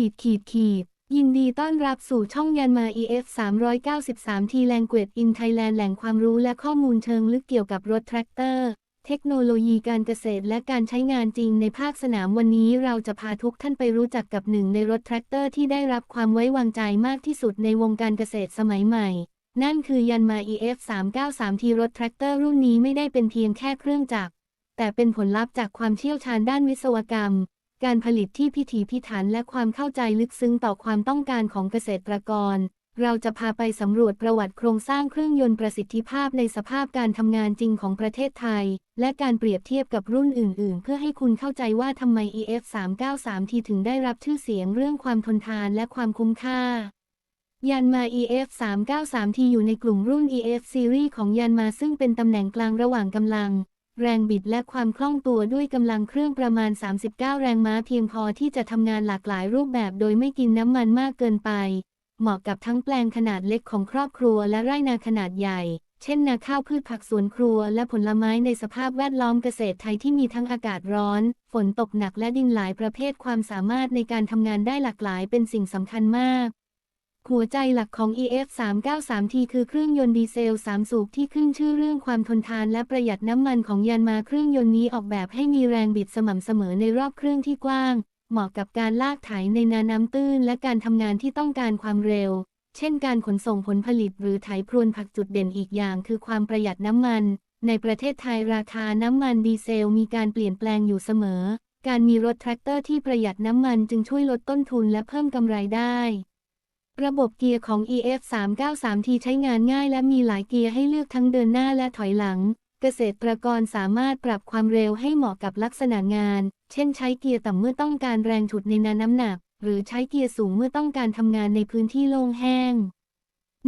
ขีดขีดขีดยินดีต้อนรับสู่ช่องยันมา EF 393 T Language in Thailand แหล่งความรู้และข้อมูลเชิงลึกเกี่ยวกับรถแทรกเตอร์ เทคโนโลยีการเกษตรและการใช้งานจริงในภาคสนามวันนี้เราจะพาทุกท่านไปรู้จักกับหนึ่งในรถแทรกเตอร์ที่ได้รับความไว้วางใจมากที่สุดในวงการเกษตรสมัยใหม่ นั่นคือยันมา EF 393 T รถแทรกเตอร์รุ่นนี้ไม่ได้เป็นเพียงแค่เครื่องจักรแต่เป็นผลลัพธ์จากความเชี่ยวชาญด้านวิศวกรรม การผลิตที่พิถีพิถันและความเข้าใจลึกซึ้งต่อความต้องการของเกษตรกร เราจะพาไปสำรวจประวัติโครงสร้างเครื่องยนต์ประสิทธิภาพในสภาพการทำงานจริงของประเทศไทย และการเปรียบเทียบกับรุ่นอื่น ๆ เพื่อให้คุณเข้าใจว่าทำไม EF 393 T ถึงได้รับชื่อเสียงเรื่องความทนทานและความคุ้มค่า ยันมา EF 393 T อยู่ในกลุ่มรุ่น EF Series ของยันมาซึ่งเป็นตำแหน่งกลางระหว่างกำลัง แรงบิดและความคล่องตัวด้วยกำลังเครื่องประมาณ 39 แรงม้าเพียงพอที่จะทำงานหลากหลายรูปแบบโดยไม่กินน้ำมันมากเกินไป เหมาะกับทั้งแปลงขนาดเล็กของครอบครัวและไร่นาขนาดใหญ่ เช่นนาข้าวพืชผักสวนครัวและผลไม้ในสภาพแวดล้อมเกษตรไทยที่มีทั้งอากาศร้อน ฝนตกหนักและดินหลายประเภทความสามารถในการทำงานได้หลากหลายเป็นสิ่งสำคัญมาก หัวใจหลักของ EF 393 T คือเครื่องยนต์ดีเซล 3 สูบที่ขึ้นชื่อเรื่องความทนทานและประหยัดน้ำมันของยานมาเครื่องยนต์นี้ออกแบบให้มีแรงบิดสม่ำเสมอในรอบเครื่องที่กว้าง เหมาะกับการลากไถในนาน้ำตื้น และการทำงานที่ต้องการความเร็ว เช่นการขนส่งผลผลิตหรือไถพรวนผักจุดเด่นอีกอย่าง คือความประหยัดน้ำมัน ในประเทศไทยราคาน้ำมันดีเซลมีการเปลี่ยนแปลงอยู่เสมอ การมีรถแทรกเตอร์ที่ประหยัดน้ำมันจึงช่วยลดต้นทุนและเพิ่มกำไรได้ ระบบเกียร์ของ EF 393 T ใช้งานง่ายและมีหลายเกียร์ให้เลือกทั้งเดินหน้าและถอยหลัง เกษตรกรสามารถปรับความเร็วให้เหมาะกับลักษณะงาน เช่นใช้เกียร์ต่ำเมื่อต้องการแรงฉุดในนาน้ำหนัก หรือใช้เกียร์สูงเมื่อต้องการทำงานในพื้นที่โล่งแห้ง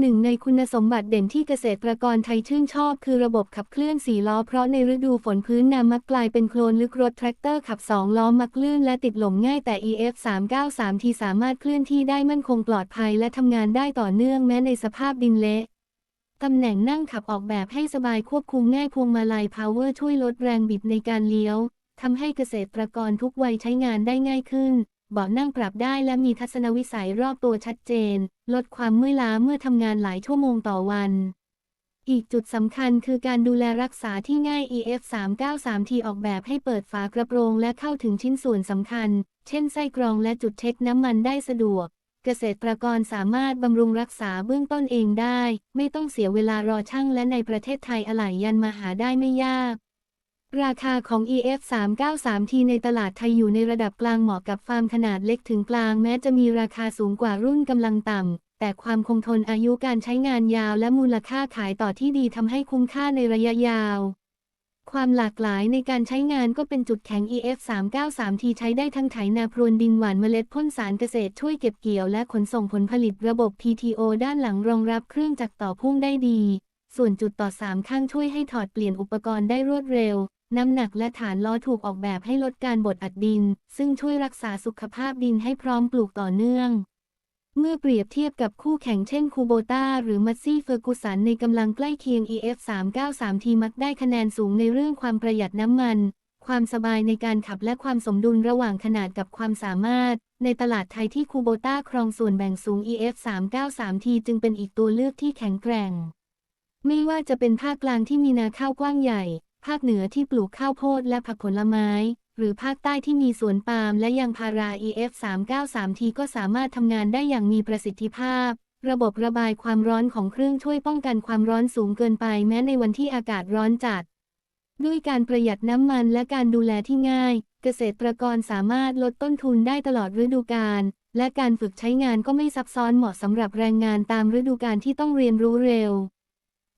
หนึ่งในคุณสมบัติเด่นที่เกษตรกรไทยชื่นชอบคือระบบขับเคลื่อนสี่ล้อเพราะในฤดูฝนพื้นนามักกลายเป็นโคลนลึกรถแทรกเตอร์ขับสองล้อมักลื่นและติดหล่มง่ายแต่ EF 393ที่สามารถเคลื่อนที่ได้มั่นคงปลอดภัยและทำงานได้ต่อเนื่องแม้ในสภาพดินเละตำแหน่งนั่งขับออกแบบให้สบายควบคุมง่ายพวงมาลัยพาวเวอร์ช่วยลดแรงบิดในการเลี้ยวทำให้เกษตรกรทุกวัยใช้งานได้ง่ายขึ้น เบาะนั่งปรับได้และมีทัศนวิสัยรอบตัวชัดเจน ลดความเมื่อยล้าเมื่อทำงานหลายชั่วโมงต่อวัน อีกจุดสำคัญคือการดูแลรักษาที่ง่าย EF 393 T ออกแบบให้เปิดฝากระโปรงและเข้าถึงชิ้นส่วนสำคัญ เช่นไส้กรองและจุดเช็คน้ำมันได้สะดวก เกษตรกรสามารถบำรุงรักษาเบื้องต้นเองได้ ไม่ต้องเสียเวลารอช่างและในประเทศไทยอะไหล่ยันมาหาได้ไม่ยาก ราคาของ EF 393 T ในตลาดไทยอยู่ในระดับกลางเหมาะกับฟาร์มขนาดเล็กถึงกลางแม้จะมีราคาสูงกว่ารุ่นกำลังต่ำ แต่ความคงทนอายุการใช้งานยาวและมูลค่าขายต่อที่ดีทำให้คุ้มค่าในระยะยาว ความหลากหลายในการใช้งานก็เป็นจุดแข็ง EF 393 T ใช้ได้ทั้งไถนาพรวนดินหวานเมล็ดพ่นสารเกษตรช่วยเก็บเกี่ยวและขนส่งผลผลิตระบบ PTO ด้านหลังรองรับเครื่องจักรต่อพุ่งได้ดี ส่วนจุดต่อ 3 ข้างช่วยให้ถอดเปลี่ยนอุปกรณ์ได้รวดเร็ว น้ำหนักและฐานล้อถูกออกแบบให้ลดการบดอัดดิน ซึ่งช่วยรักษาสุขภาพดินให้พร้อมปลูกต่อเนื่อง เมื่อเปรียบเทียบกับคู่แข่งเช่นคูโบต้าหรือมัตซี่เฟอร์กุสันในกำลังใกล้เคียง EF 393 T มักได้คะแนนสูงในเรื่องความประหยัดน้ำมัน ความสบายในการขับและความสมดุลระหว่างขนาดกับความสามารถ ในตลาดไทยที่คูโบต้าครองส่วนแบ่งสูง EF 393 T จึงเป็นอีกตัวเลือกที่แข็งแกร่ง ไม่ว่าจะเป็นภาคกลางที่มีนาข้าวกว้างใหญ่ ภาคเหนือที่ปลูกข้าวโพดและผักผลไม้ หรือภาคใต้ที่มีสวนปาล์มและยางพารา EF 393 T ก็สามารถทำงานได้อย่างมีประสิทธิภาพ ระบบระบายความร้อนของเครื่องช่วยป้องกันความร้อนสูงเกินไปแม้ในวันที่อากาศร้อนจัด ด้วยการประหยัดน้ำมันและการดูแลที่ง่าย เกษตรกรสามารถลดต้นทุนได้ตลอดฤดูกาลและการฝึกใช้งานก็ไม่ซับซ้อนเหมาะสำหรับแรงงานตามฤดูกาลที่ต้องเรียนรู้เร็ว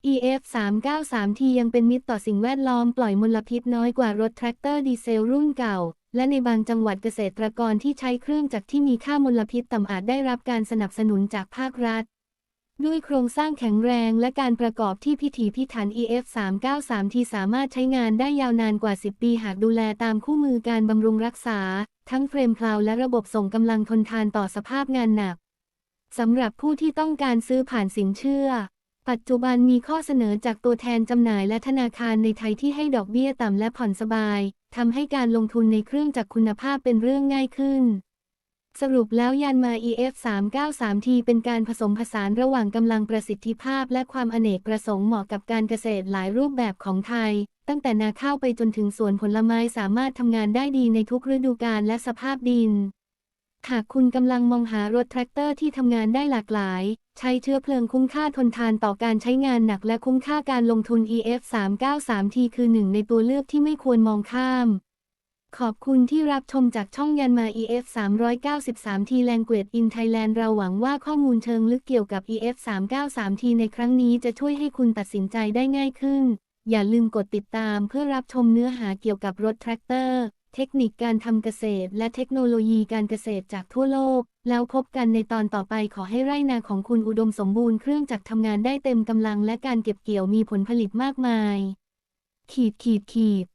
EF 393 T ยังเป็นมิตรต่อสิ่งแวดล้อมปล่อยมลพิษน้อยกว่ารถแทรกเตอร์ดีเซลรุ่นเก่า และในบางจังหวัดเกษตรกรที่ใช้เครื่องจักรที่มีค่ามลพิษต่ำอาจได้รับการสนับสนุนจากภาครัฐ ด้วยโครงสร้างแข็งแรงและการประกอบที่พิถีพิถัน EF 393 T สามารถใช้งานได้ยาวนานกว่า 10 ปีหากดูแลตามคู่มือการบำรุงรักษา ทั้งเฟรมพลาวและระบบส่งกำลังทนทานต่อสภาพงานหนักสำหรับผู้ที่ต้องการซื้อผ่านสินเชื่อ ปัจจุบันมีข้อเสนอจากตัวแทนจำหน่ายและธนาคารในไทยที่ให้ดอกเบี้ยต่ำและผ่อนสบายทำให้การลงทุนในเครื่องจักรคุณภาพเป็นเรื่องง่ายขึ้น สรุปแล้วยันมา EF 393 t เป็นการผสมผสานระหว่างกำลังประสิทธิภาพและความอเนกประสงค์เหมาะกับการเกษตรหลายรูปแบบของไทย ตั้งแต่นาข้าวไปจนถึงสวนผลไม้สามารถทำงานได้ดีในทุกฤดูกาลและสภาพดิน หากคุณกำลังมองหารถแทรกเตอร์ที่ทำงานได้หลากหลาย ใช้เชื้อเพลิงคุ้มค่าทนทานต่อการใช้งานหนักและคุ้มค่าการลงทุน EF 393 t คือหนึ่งในตัวเลือกที่ไม่ควรมองข้าม ขอบคุณที่รับชมจากช่องยันมา EF 393 t Language in Thailand เราหวังว่าข้อมูลเชิงลึกเกี่ยวกับ EF 393 t ในครั้งนี้จะช่วยให้คุณตัดสินใจได้ง่ายขึ้น อย่าลืมกดติดตามเพื่อรับชมเนื้อหาเกี่ยวกับรถแทรกเตอร์ เทคนิคการทำเกษตร และเทคโนโลยีการเกษตรจากทั่วโลก แล้วพบกันในตอนต่อไปขอให้ไร่นาของคุณอุดมสมบูรณ์เครื่องจักรทำงานได้เต็มกำลังและการเก็บเกี่ยวมีผลผลิตมากมาย ขีดขีดขีด